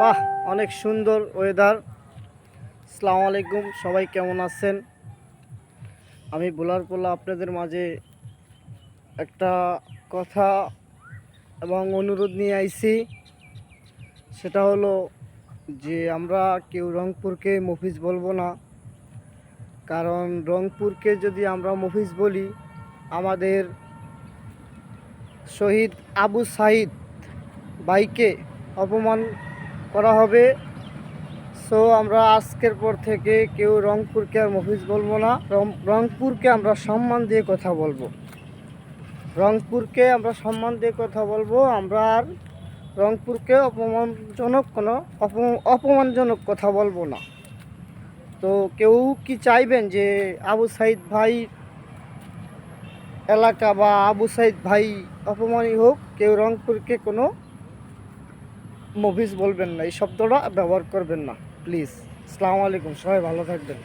বাহ, অনেক সুন্দর ওয়েদার আসসালামু আলাইকুম, সবাই কেমন আছেন? আমি বোলার পোলা আপনাদের মাঝে একটা কথা এবং অনুরোধ নিয়ে আইছি। সেটা হলো যে আমরা কেউ রংপুরকে মফিজ বলব না। কারণ রংপুরকে যদি আমরা মফিজ বলি, আমাদের শহীদ আবু সাইদ বাইকে অপমান করা হবে। সো আমরা আজকের পর থেকে কেউ রংপুরকে আর মফিজ বলব না। রংপুরকে আমরা সম্মান দিয়ে কথা বলব। রংপুরকে আমরা সম্মান দিয়ে কথা বলব। আমরা আর রংপুরকে অপমানজনক কোনো, অপ- অপমানজনক কথা বলব না। তো কেউ কি চাইবেন যে আবু সাইদ ভাই এলাকা বা আবু সাইদ ভাই অপমানই হোক, কেউ রংপুরকে কোনো মুভিজ বলবেন না এই শব্দটা ব্যবহার করবেন না প্লিজ আসসালামু আলাইকুম সবাই ভালো থাকবেন।